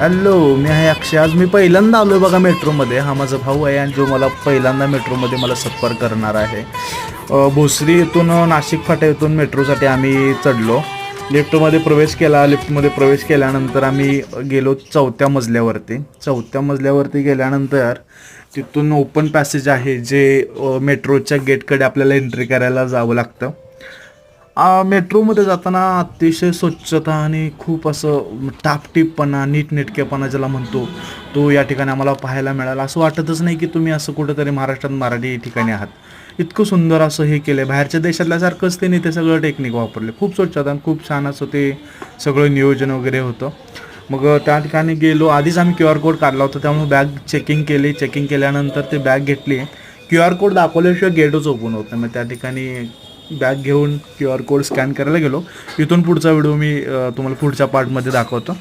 Hello मी आहे अक्षय. आज मी पहिल्यांदा आलो बघा मेट्रोमध्ये. हा माझा भाऊ आहे आणि जो मला पहिल्यांदा मेट्रोमध्ये मला सफर करणार आहे. भोसरी येथून नाशिक फाटा येथून मेट्रोसाठी आम्ही चढलो. लिफ्टमध्ये प्रवेश केला. लिफ्टमध्ये प्रवेश केल्यानंतर आम्ही गेलो चौथ्या मजल्यावरती. चौथ्या मजल्यावरती गेल्यानंतर तिथून ओपन पॅसेज आहे जे मेट्रोच्या गेटकडे आपल्याला एंट्री करायला जावं लागतं. मेट्रोमध्ये जाताना अतिशय स्वच्छता आणि खूप असं टापटीपपणा नीटनेटकेपणा ज्याला म्हणतो तो या ठिकाणी आम्हाला पाहायला मिळाला. असं वाटतच नाही की तुम्ही असं कुठंतरी महाराष्ट्रात मराठी ठिकाणी आहात. इतकं सुंदर असं हे केलं आहे बाहेरच्या देशातल्यासारखंच त्यांनी ते सगळं टेक्निक वापरले. खूप स्वच्छता आणि खूप छान असं ते सगळं नियोजन वगैरे होतं. मग त्या ठिकाणी गेलो. आधीच आम्ही क्यू आर कोड काढला होता. त्यामुळे बॅग चेकिंग केली. चेकिंग केल्यानंतर ते बॅग घेतली. क्यू आर कोड दाखवल्याशिवाय गेटच ओपन होतं मग त्या ठिकाणी बॅग घेऊन क्यू आर कोड स्कॅन करायला गेलो. इथून पुढचा व्हिडिओ मी तुम्हाला पुढच्या पार्टमध्ये दाखवतो.